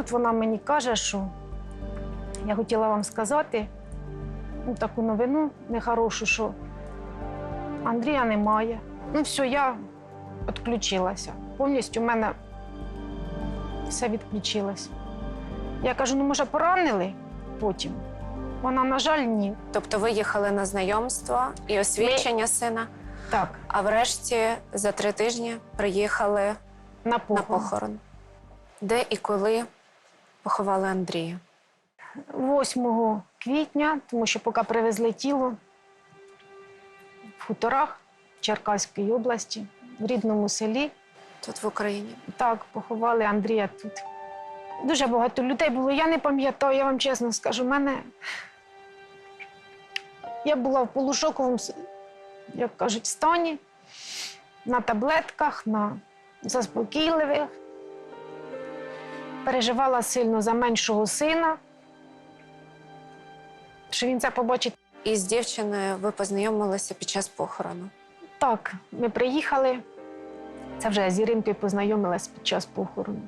Тут вона мені каже, що я хотіла вам сказати ну, таку новину нехорошу, що Андрія немає. Ну, все, я відключилася. Повністю в мене все відключилось. Я кажу: ну, може, поранили потім? Вона, на жаль, ні. Тобто ви їхали на знайомство і освідчення сина, Так, а врешті за три тижні приїхали на на похорон. похорон. Де і коли поховали Андрія? 8 квітня, тому що поки привезли тіло в хуторах Черкаської області, в рідному селі. Тут в Україні. Так, поховали Андрія тут. Дуже багато людей було. Я не пам'ятаю, я вам чесно скажу. Мене... Я була в полушоковому, як кажуть, стані, на таблетках, на заспокійливих. Переживала сильно за меншого сина, що він це побачить. І з дівчиною ви познайомилися під час похорону. Так, ми приїхали. Це вже з Іринкою познайомилась під час похорону.